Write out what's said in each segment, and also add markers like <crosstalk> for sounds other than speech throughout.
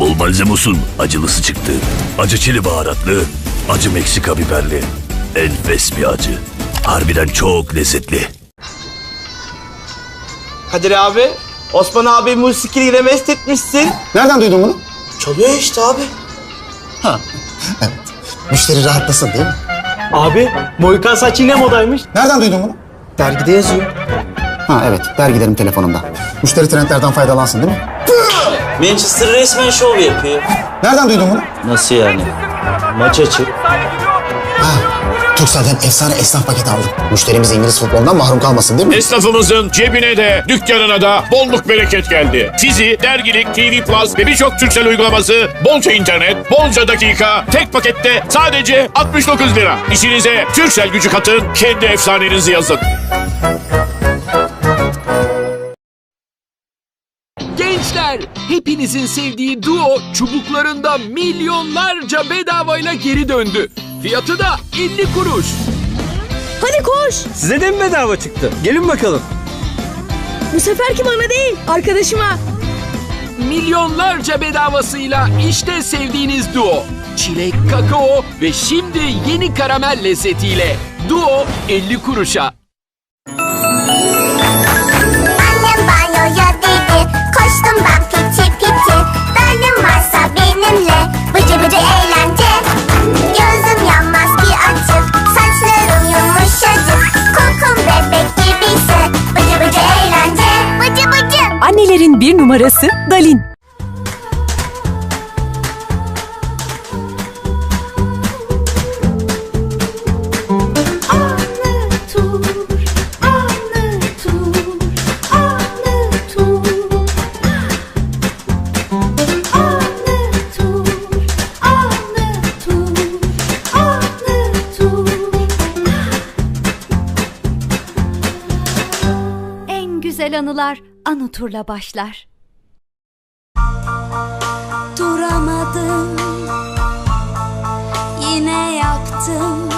Bol malzemosun acılısı çıktı. Acı çili baharatlı, acı Meksika biberli. Enfes bir acı. Harbiden çok lezzetli. Kadir abi, Osman abi musikiyle mest etmişsin. Nereden duydun bunu? Çalıyor işte abi. Müşteri rahatlasın değil mi? Abi Mohikan saç yine modaymış. Nereden duydun bunu? Dergide yazıyor. Ha evet, dergilerim telefonumda. Müşteri trendlerden faydalansın değil mi? Manchester resmen şov yapıyor. Nereden duydun bunu? Nasıl yani? Maç açık. Turkcell'den efsane esnaf paketi aldım. Müşterimiz İngiliz futbolundan mahrum kalmasın değil mi? Esnafımızın cebine de dükkanına da bolluk bereket geldi. Fizi, dergilik, TV Plus ve birçok Türksel uygulaması, bolca internet, bolca dakika, tek pakette sadece 69 lira. İşinize Türksel gücü katın, kendi efsanenizi yazın. Hepinizin sevdiği Duo çubuklarında milyonlarca bedavayla geri döndü. Fiyatı da 50 kuruş. Hadi koş. Size de mi bedava çıktı? Gelin bakalım. Bu seferki bana değil, arkadaşıma. Milyonlarca bedavasıyla işte sevdiğiniz Duo. Çilek, kakao ve şimdi yeni karamel lezzetiyle. Duo 50 kuruşa. Annem banyoya dedi Koştum ben Annelerin bir numarası Dalin. Anılar Anutur'la başlar. Duramadım Yine yaptım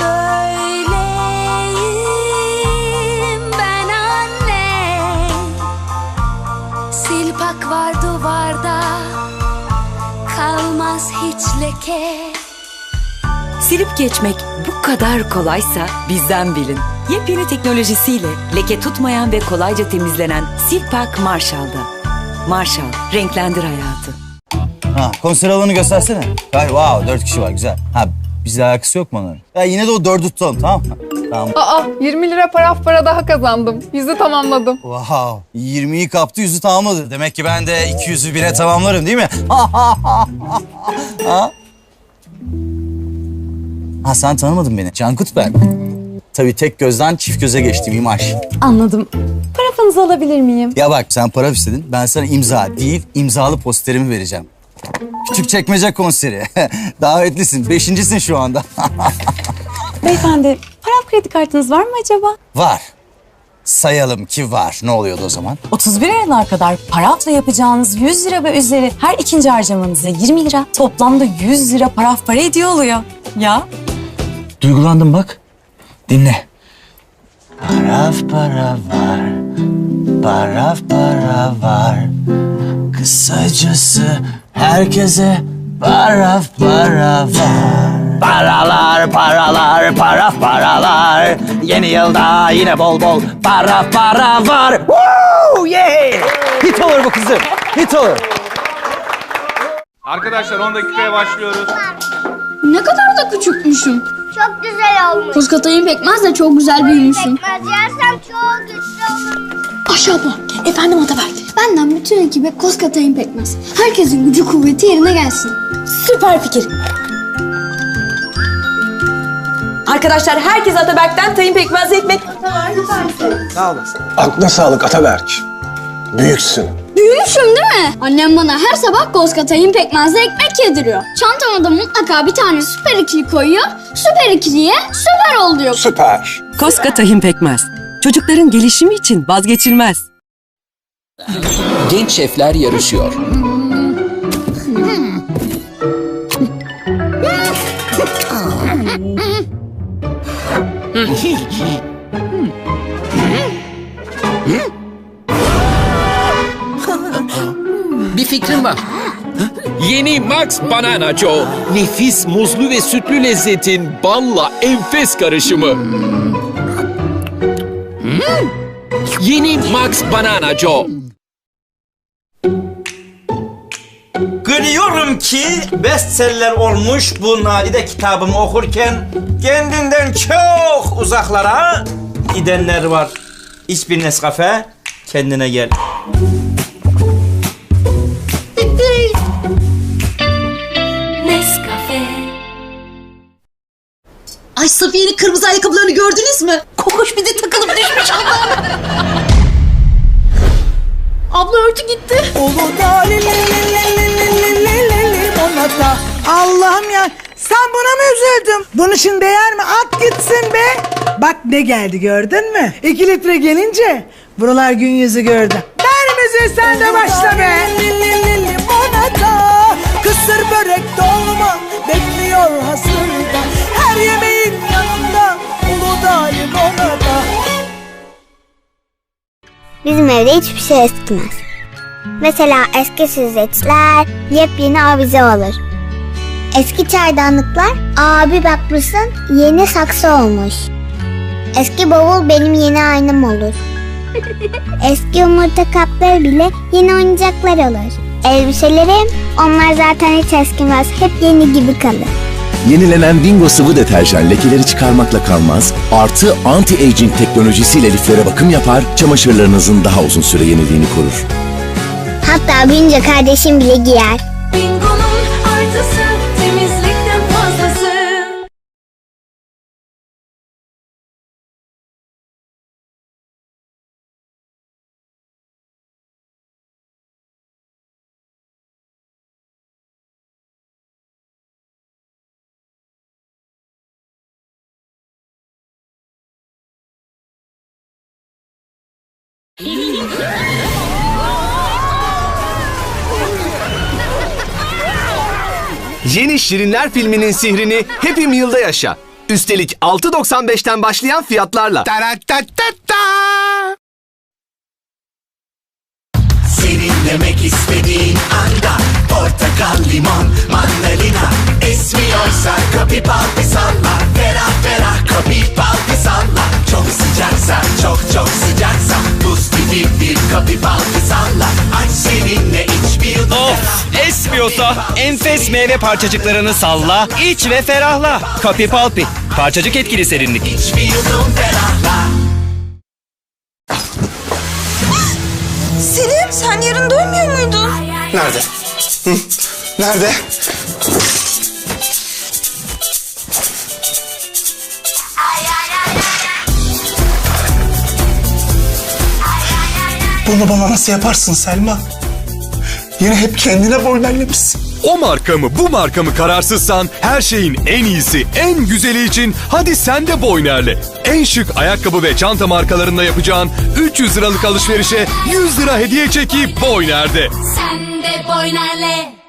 Böyleyim ben anne Silpak var duvarda Kalmaz hiç leke Silip geçmek bu kadar kolaysa bizden bilin. Yepyeni teknolojisiyle leke tutmayan ve kolayca temizlenen Silpak Marshall'da. Marshall, renklendir hayatı. Ha, konser alanı göstersene. Gay, wow, dört kişi var, güzel. Ha, bizle alakası yok mu onların? Ya yine de o dördü tutalım, tamam mı? Tamam. Aa 20 lira paraf para daha kazandım. Yüzü tamamladım. Wow, 20'yi kaptı, yüzü tamamladı. Demek ki ben de 200'ü bire tamamlarım değil mi? <laughs> ha? Ha sen tanımadın beni. Cankut ben. Tabii tek gözden çift göze geçtim imaj. Anladım. Parafanızı alabilir miyim? Ya bak sen para istedin. Ben sana imza değil, imzalı posterimi vereceğim. Küçük çekmece konseri. <laughs> Davetlisin. Beşincisin şu anda. <laughs> Beyefendi paraf kredi kartınız var mı acaba? var. Sayalım ki var. Ne oluyordu o zaman? 31 Aralık'a kadar parafla yapacağınız 100 lira ve üzeri her ikinci harcamanıza 20 lira toplamda 100 lira paraf para ediyor oluyor. Ya Duygulandım bak. Dinle. Paraf para var. Paraf para var. Kısacası herkese paraf para var. Paralar, paralar, paraf paralar. Yeni yılda yine bol bol paraf para var. Woo! Yeah! Hit olur bu kızım. Hit olur. Arkadaşlar 10 dakikaya başlıyoruz. Ne kadar da küçükmüşüm Çok güzel olmuş Koskatayım pekmez de çok güzel büyümüşsün Pekmez yersem çok güçlü olurum Ayşe abla, efendim Ataberk. Benden bütün ekibe Koskatay'ın pekmez. Herkesin gücü kuvveti yerine gelsin. Süper fikir. Arkadaşlar herkes Ataberk'ten tayin pekmezli ekmek. Aklına sağlık Ataberk. Büyüksün. Büyümüşüm değil mi? Annem bana her sabah Koskatay'ın pekmezli ekmek yediriyor Çantama da mutlaka bir tane süper ikili koyuyor Süper ikiliye süper ol diyor Süper. Koska tahin pekmez. Çocukların gelişimi için vazgeçilmez. Genç şefler yarışıyor. Bir fikrim var. Yeni Max Banana Joe. Nefis muzlu ve sütlü lezzetin balla enfes karışımı. Hmm. Yeni Max Banana Joe. Görüyorum ki bestseller olmuş bu nadide kitabımı okurken kendinden çok uzaklara gidenler var. İç bir Nescafe, kendine gel. Safiye'nin kırmızı ayakkabılarını gördünüz mü? Kokoş bir de takılıp düşmüş Allah'ım. Abla örtü gitti. Allah'ım ya sen buna mı üzüldün? Bunu şimdi değer mi? At gitsin be. Bak ne geldi gördün mü? İki litre gelince buralar gün yüzü gördü. Ver müziği sen de başla be. Li li li limonata. Kısır börek dolma bekliyor hazırda. Bizim evde hiçbir şey eskimez. Mesela eski süzgeçler yepyeni avize olur. Eski çaydanlıklar abi bakmışsın yeni saksı olmuş. Eski bavul benim yeni aynam olur. <laughs> Eski yumurta kapları bile yeni oyuncaklar olur. Elbiselerim onlar zaten hiç eskimez. Hep yeni gibi kalır. Yenilenen Bingo sıvı deterjan lekeleri çıkarmakla kalmaz, artı anti-aging teknolojisiyle liflere bakım yapar, çamaşırlarınızın daha uzun süre yeniliğini korur. Hatta büyünce kardeşim bile giyer. Yeni Şirinler filminin sihrini Happy Meal'da yaşa. Üstelik 6.95'ten başlayan fiyatlarla. Serinlemek istediğin anda Portakal, limon, mandalina Esmiyorsa kapı baldı salla Ferah ferah kapı baldı salla Çok sıcaksa çok çok sıcaksa Buz gibi bir kapı salla Aç seninle iç bir Of esmiyorsa enfes meyve parçacıklarını salla, iç ve ferahla. Kapi Palpi, parçacık etkili serinlik. İç bir yudum ferahla Selim sen yarın dönmüyor muydun? Nerede? Nerede? Bunu bana nasıl yaparsın Selma? Yine hep kendine boynerlemişsin. O marka mı bu marka mı kararsızsan her şeyin en iyisi en güzeli için hadi sen de Boyner'le. En şık ayakkabı ve çanta markalarında yapacağın 300 liralık alışverişe 100 lira hediye çekip Boyner'de. Sen de Boyner'le.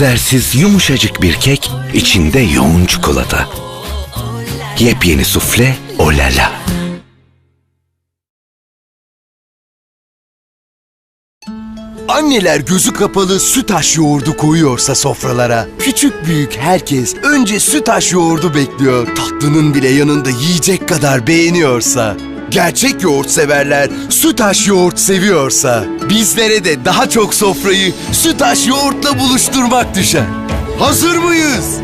Benzersiz yumuşacık bir kek, içinde yoğun çikolata. Yepyeni sufle Olala. Anneler gözü kapalı sütaş yoğurdu koyuyorsa sofralara, küçük büyük herkes önce sütaş yoğurdu bekliyor. Tatlının bile yanında yiyecek kadar beğeniyorsa, gerçek yoğurt severler sütaş yoğurt seviyorsa, bizlere de daha çok sofrayı sütaş yoğurtla buluşturmak düşer. Hazır mıyız?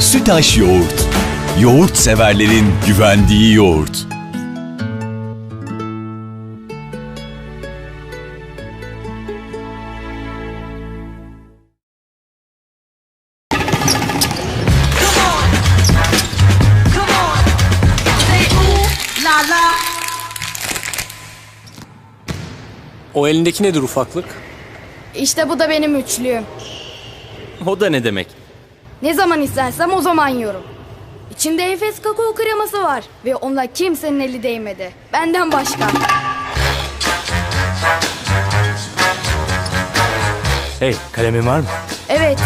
Sütaş yoğurt. Yoğurt severlerin güvendiği yoğurt. O elindeki nedir ufaklık? İşte bu da benim üçlüğüm. O da ne demek? Ne zaman istersem o zaman yiyorum. İçinde enfes kakao kreması var ve ona kimsenin eli değmedi. Benden başka. Hey kalemin var mı? Evet.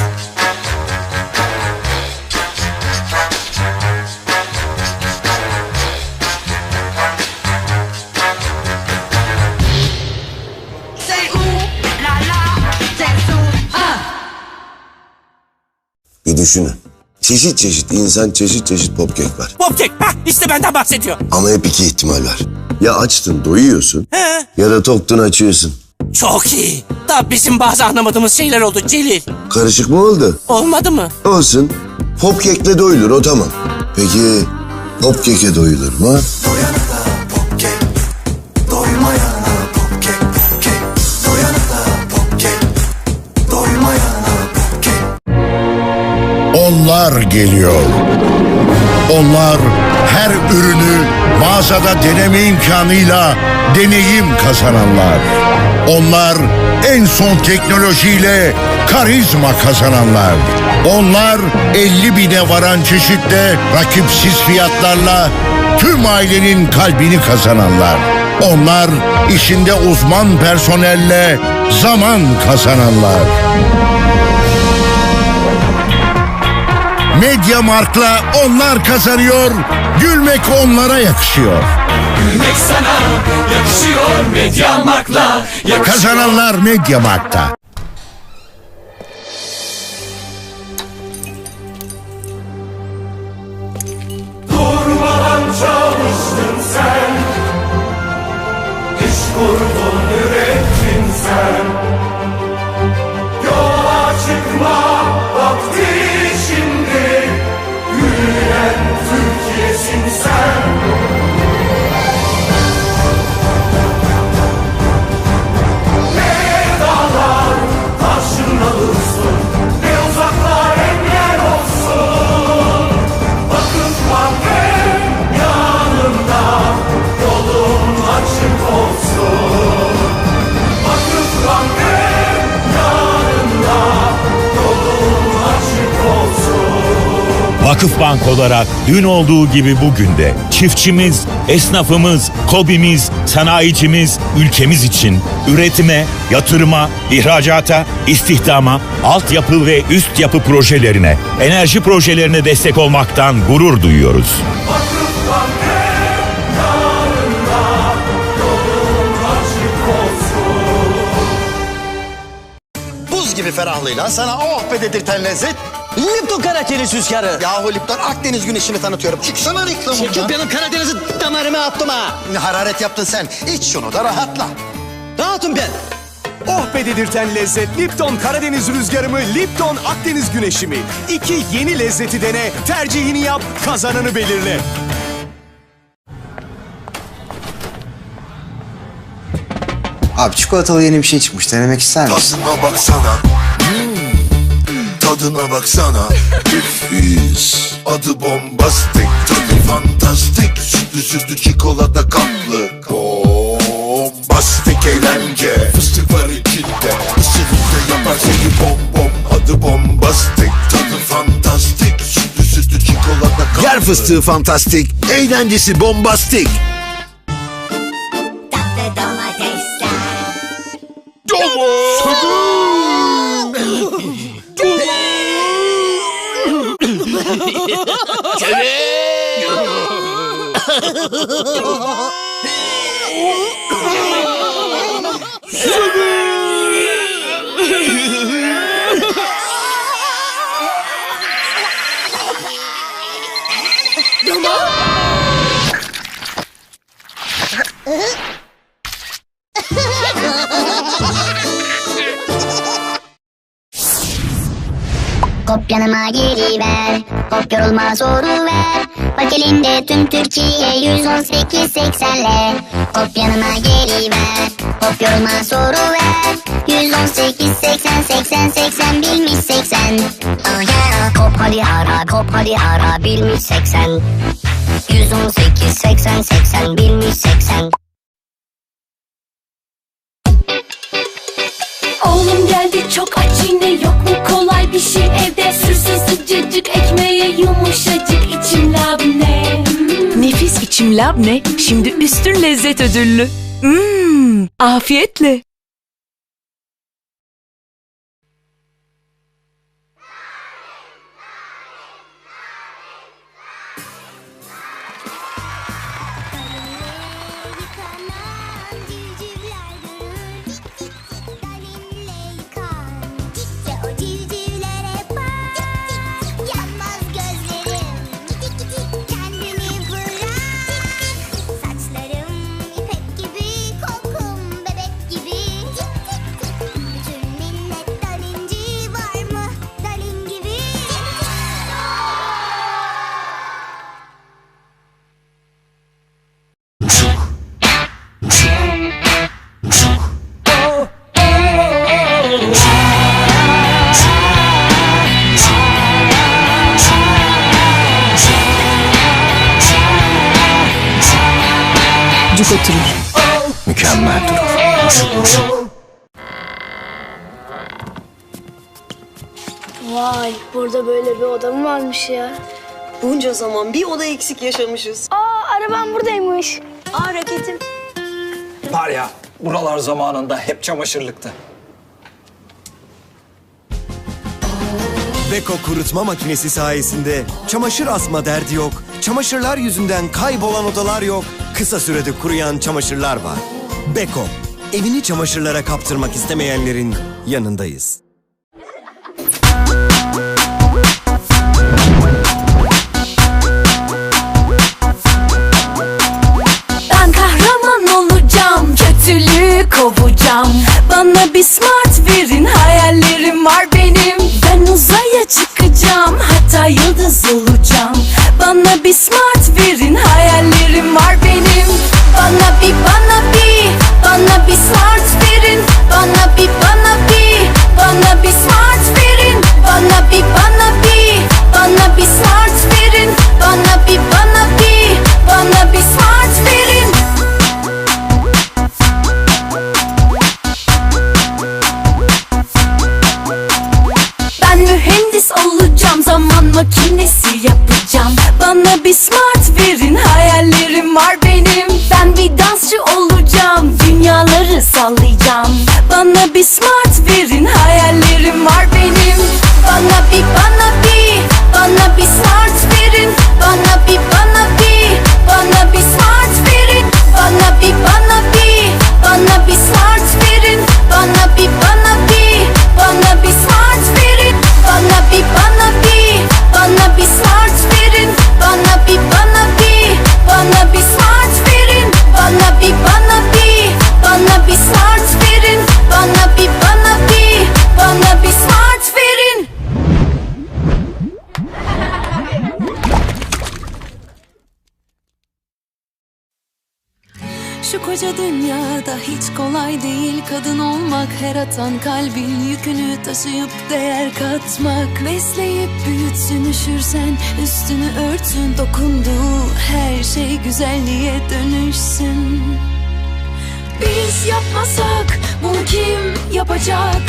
Düşünün. Çeşit çeşit insan çeşit çeşit popkek var. Popkek. Hah işte benden bahsediyor. Ama hep iki ihtimal var. Ya açtın doyuyorsun He. ya da toktun açıyorsun. Çok iyi. Da bizim bazı anlamadığımız şeyler oldu Celil. Karışık mı oldu? Olmadı mı? Olsun. Popkekle doyulur o tamam. Peki popkeke doyulur mu? Onlar geliyor. Onlar her ürünü mağazada deneme imkanıyla deneyim kazananlar. Onlar en son teknolojiyle karizma kazananlar. Onlar 50 bine varan çeşitle rakipsiz fiyatlarla tüm ailenin kalbini kazananlar. Onlar işinde uzman personelle zaman kazananlar. Medya Mark'la onlar kazanıyor, gülmek onlara yakışıyor. Gülmek sana yakışıyor Medya Mark'la Kazananlar Medya Mark'ta. Durmadan çalıştın sen İş kurdun Vakıfbank olarak dün olduğu gibi bugün de çiftçimiz, esnafımız, kobimiz, sanayicimiz ülkemiz için üretime, yatırıma, ihracata, istihdama, altyapı ve üst yapı projelerine, enerji projelerine destek olmaktan gurur duyuyoruz. Buz gibi ferahlığıyla sana oh be dedirten lezzet. Lipton Karadeniz rüzgarı. Yahu Lipton Akdeniz güneşini tanıtıyorum. Çıksana reklamından. Çekip benim Karadeniz'i damarıma attım ha. Hararet yaptın sen. İç şunu da rahatla. Rahatım ben. Oh be dedirten lezzet Lipton Karadeniz rüzgarı mı Lipton Akdeniz güneşi mi? İki yeni lezzeti dene, tercihini yap, kazananı belirle. Abi çikolatalı yeni bir şey çıkmış. Denemek ister misin? Tadına baksana. Tadına baksana. Üfüz. Adı bombastik. Tadı fantastik. Sütlü sütlü çikolata kaplı. Bombastik eğlence. Fıstık var içinde. Isırınca yapar seni bom bom. Adı bombastik. Tadı fantastik. Sütlü sütlü çikolata kaplı. Yer fıstığı fantastik, eğlencesi bombastik. Kopyanıma geliver. Hop yorulma soru ver. Bak elinde tüm Türkiye 118 80'le Kopyanıma geliver. Hop yorulma soru ver. 118 80 80 80 bilmiş 80 Oh yeah Kop hadi ara kop hadi ara bilmiş 80 118 80 80 bilmiş 80 Oğlum geldi çok aç yine yok mu kolay şey evde Sürsün sıcacık ekmeğe yumuşacık içim labne Nefis içim labne şimdi üstün lezzet ödüllü. Mmm, afiyetle. Burada böyle bir oda mı varmış ya? Bunca zaman bir oda eksik yaşamışız. Aa arabam buradaymış. Aa raketim. Var ya buralar zamanında hep çamaşırlıktı. Beko kurutma makinesi sayesinde çamaşır asma derdi yok. Çamaşırlar yüzünden kaybolan odalar yok. Kısa sürede kuruyan çamaşırlar var. Beko, evini çamaşırlara kaptırmak istemeyenlerin yanındayız. Kovacağım Bana bir smart verin Hayallerim var benim. Ben uzaya çıkacağım Hatta yıldız olacağım. Bana bir smart Bana bir smart verin Şu koca dünyada hiç kolay değil. Kadın olmak Her atan kalbin yükünü taşıyıp değer katmak. Besleyip büyütsün üşürsen üstünü örtün Dokunduğu her şey güzelliğe dönüşsün Biz yapmasak bunu kim yapacak?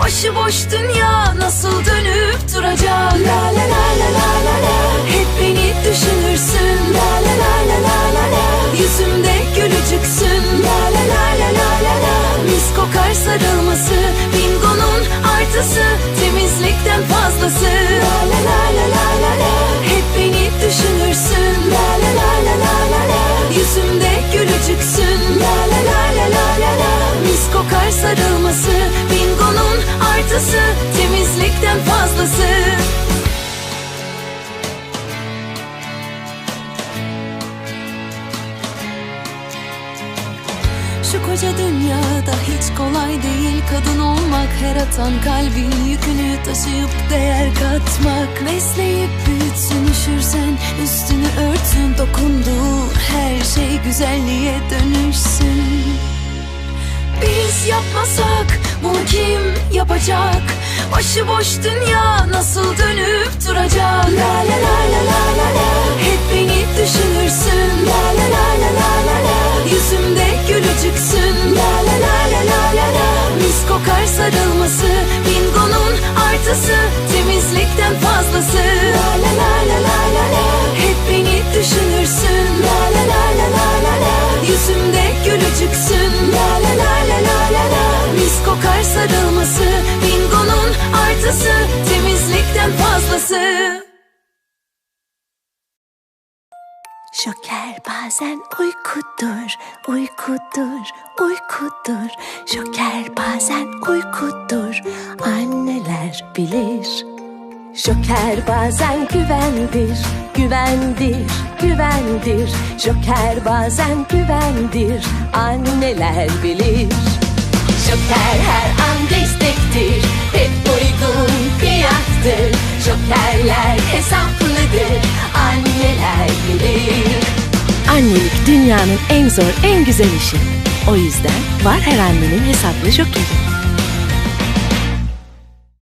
Başıboş dünya nasıl dönüp duracak? La la la la la la la Hep beni düşünürsün La la la la la la la Yüzümde gülücüksün La la la la la la la Mis kokar sarılması Bingonun artısı Temizlikten fazlası sarılması Bingonun artısı Temizlikten fazlası. Şu koca dünyada hiç kolay değil kadın olmak Her atan kalbin yükünü taşıyıp değer katmak. Besleyip büyütsün üşürsen üstünü örtün Dokunduğu her şey güzelliğe dönüşsün Yapmasak bunu kim yapacak? Başıboş dünya nasıl dönüp duracak? La la la la la la la Hep beni düşünürsün La la la la la la la Yüzümde gülücüksün La la la la la la la Mis kokar sarılması Bingo'nun artısı temizlikten fazlası La la la la la la la Hep beni düşünürsün La la la la la la la Yüzümde gülücüksün La la la la la la la Mis kokar sarılması Bingo'nun artısı temizlikten fazlası Şoker bazen uykudur, uykudur, uykudur. Şoker bazen uykudur, anneler bilir. Şoker bazen güvendir, güvendir, güvendir. Şoker bazen güvendir, anneler bilir. Şoker her an destektir, hep uygun fiyattır. Şokerler hesaplıdır, anneler bilir. Annelik dünyanın en zor, en güzel işi. O yüzden var her annenin hesaplı şokeri.